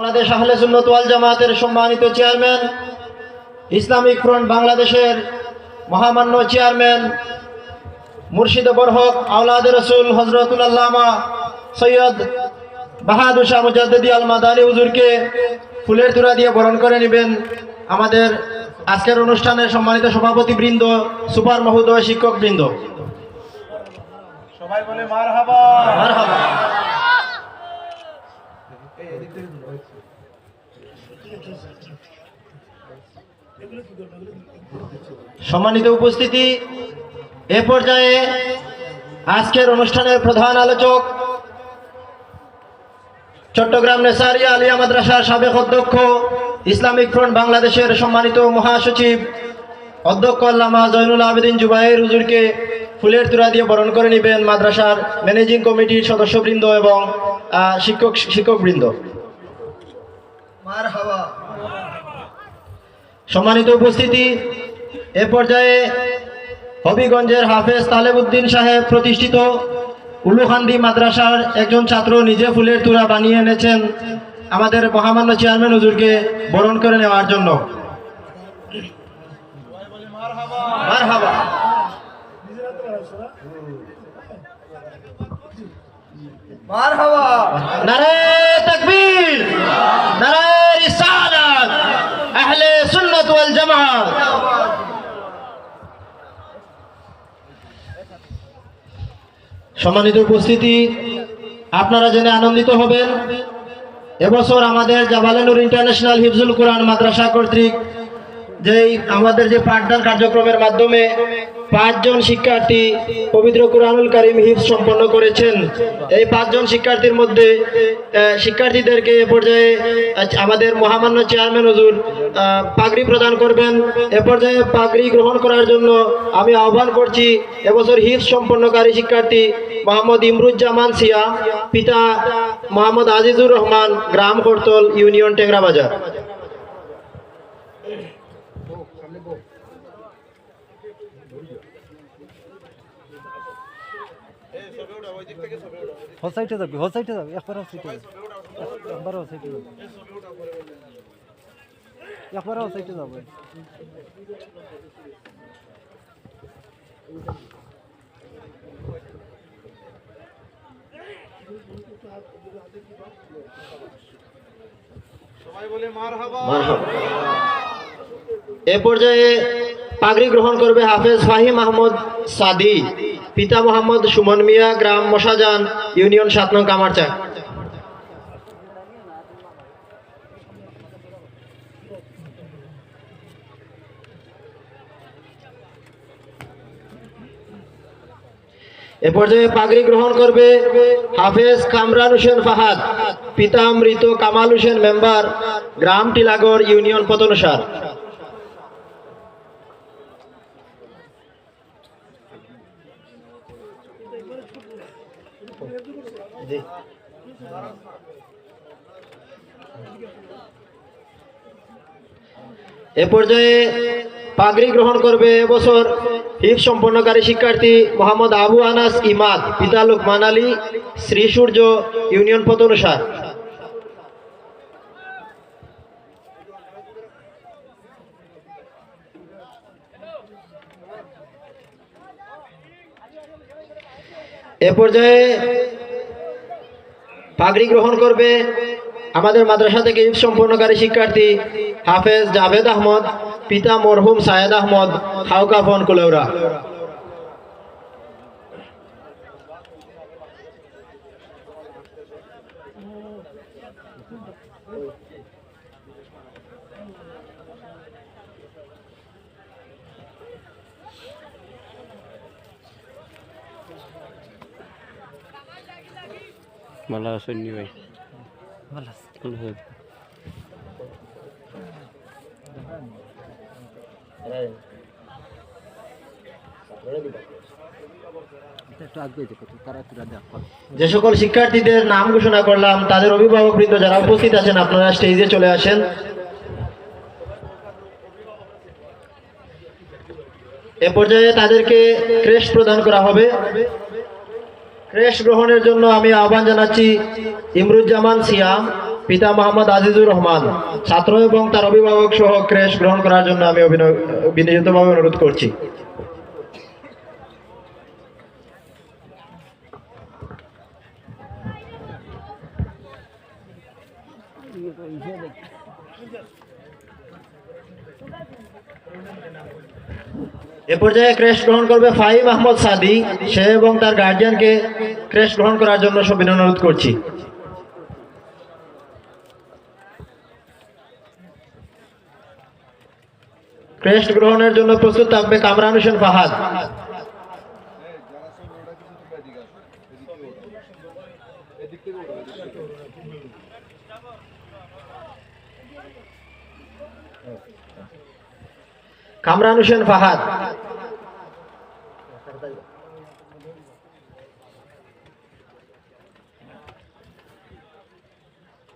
বাংলাদেশ আহলে সুন্নত ওয়াল জামাতের সম্মানিত চেয়ারম্যান ইসলামিক ফ্রন্ট বাংলাদেশের মহামান্য চেয়ারম্যান মুর্শিদ বরহক আওলাদ রসুল হজরতুল আল্লামা সৈয়দ বাহাদুর শাহ মুজাদ্দি আল মাদানী হুজুরকে ফুলের তুরা দিয়ে বরণ করে নেবেন আমাদের আজকের অনুষ্ঠানের সম্মানিত সভাপতি বৃন্দ সুপার মহোদয় শিক্ষক বৃন্দ সবাই বলে মার হাবা সম্মানিত উপস্থিতি এ পর্যায়ে আজকের অনুষ্ঠানের প্রধান আলোচক চট্টগ্রাম নেসারিয়া আলিয়া মাদ্রাসার সাবেক অধ্যক্ষ ইসলামিক ফ্রন্ট বাংলাদেশের সম্মানিত মহাসচিব অধ্যক্ষ আল্লামা জৈনুল আবেদিন জুবাইর হুজুরকে ফুলের তুরা দিয়ে বরণ করে নেবেন মাদ্রাসার ম্যানেজিং কমিটির সদস্যবৃন্দ এবং শিক্ষক শিক্ষকবৃন্দ। সম্মানিত উপস্থিতি এ পর্যায়ে হবিগঞ্জের হাফেজ তালেবউদ্দিন সাহেব প্রতিষ্ঠিত উলুখান্দি মাদ্রাসার একজন ছাত্র নিজে ফুলের তুরা বানিয়ে এনেছেন আমাদের মহামান্য চেয়ারম্যান হুজুরকে বরণ করে নেওয়ার জন্য। মারহাবা মার হাবা নারে তাকবীর নারে রিসালাত আহলে সুন্নাত ওয়াল জামাত সম্মানিত উপস্থিতি, আপনারা জেনে আনন্দিত হবেন, এবছর আমাদের জাবালেনুর ইন্টারন্যাশনাল হিফজুল কোরআন মাদ্রাসা কর্তৃক যেই আমাদের যে পাঠদান কার্যক্রমের মাধ্যমে পাঁচজন শিক্ষার্থী পবিত্র কোরআনুল কারিম হিফজ সম্পন্ন করেছেন। এই পাঁচজন শিক্ষার্থীর মধ্যে শিক্ষার্থীদেরকে এ পর্যায়ে আমাদের মহামান্য চেয়ারম্যান হুজুর পাগড়ি প্রদান করবেন। এ পর্যায়ে পাগড়ি গ্রহণ করার জন্য আমি আহ্বান করছি এবছর হিফজ সম্পন্নকারী শিক্ষার্থী মোহাম্মদ ইমরুজ্জামান সিয়া, পিতা মোহাম্মদ আজিজুর রহমান, গ্রাম করতল ইউনিয়ন টেংরা বাজার। হল যাবি হল যাবি, একবার একবার যাবি। একবার যাব। এ পর্যায়ে পাগড়ি গ্রহণ করবে হাফেজ ফাহিম আহমদ সাদি। পিতা মোহাম্মদ সুমন মিয়া, গ্রাম মশাজান, ইউনিয়ন সাত নং কামারচা। এ পর্যায়ে পাগড়ি গ্রহণ করবে হাফেজ কামরান হোসেন ফাহাদ, পিতা মৃত কামাল হোসেন মেম্বার, গ্রাম টিলাগড় ইউনিয়ন পতনসার। এ পর্যায়ে পাগড়ি গ্রহণ করবে এবছর হিফ সম্পন্নকারী শিক্ষার্থী মোহাম্মদ আবু আনাস ইমাদ, পিতা লুকমান আলী, শ্রী সূর্য ইউনিয়ন পতনসার। এ পর্যায়ে পাগড়ি গ্রহণ করবে। আমাদের মাদ্রাসা থেকে ইফ সম্পন্নকারী শিক্ষার্থী হাফেজ জাভেদ আহমদ, পিতা মরহুম সায়েদ আহমদ, হাউকা ফোন কুলেউরা ভালো আছেন নি ভাই ভালো। আছেন। যে সকল শিক্ষার্থীদের নাম ঘোষণা করলাম তাদের অভিভাবকবৃন্দ যারা উপস্থিত আছেন আপনারা স্টেজে চলে আসেন এ পর্যায়ে তাদেরকে ক্রেশ প্রদান করা হবে ক্রেশ গ্রহণের জন্য আমি আহ্বান জানাচ্ছি ইমরুজ্জামান সিয়াম, পিতা মোহাম্মদ আজিজুর রহমান, ছাত্র এবং তার অভিভাবক সহ ক্রেশ গ্রহণ করার জন্য আমি অভিনয় অনুরোধ করছি। এ পর্যায়ে ক্রেশ গ্রহণ করবে ফাহিম আহমদ সাদি। সে এবং তার গার্জিয়ানকে ক্রেশ গ্রহণ করার জন্য সবিনয় অনুরোধ করছি। ক্রেশ গ্রহণের জন্য প্রস্তুত থাকবে কামরান হোসেন ফাহাদ। কামরান হোসেন ফাহাদ।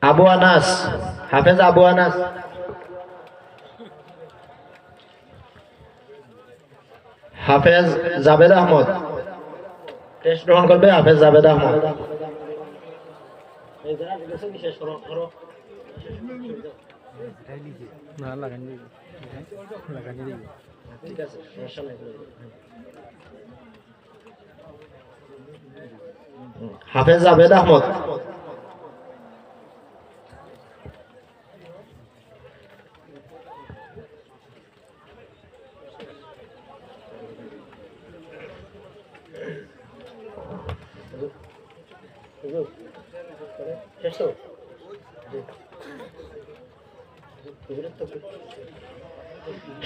আবু আনাস, হাফেজ আবু আনাস। হাফেজ জাবেদ আহমদ। টেস্ট গ্রহণ করবে হাফেজ জাবেদ আহমদ। না, লাগানি। লাগানি দিবি হাফেজ জাবেদ আহমদ।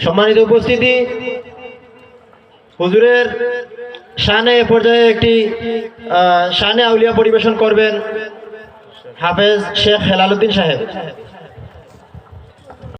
সম্মানিত উপস্থিতি, হুজুরের শানে এ পর্যায়ে একটি শানে আউলিয়া পরিবেশন করবেন হাফেজ শেখ হেলালুদ্দিন সাহেব।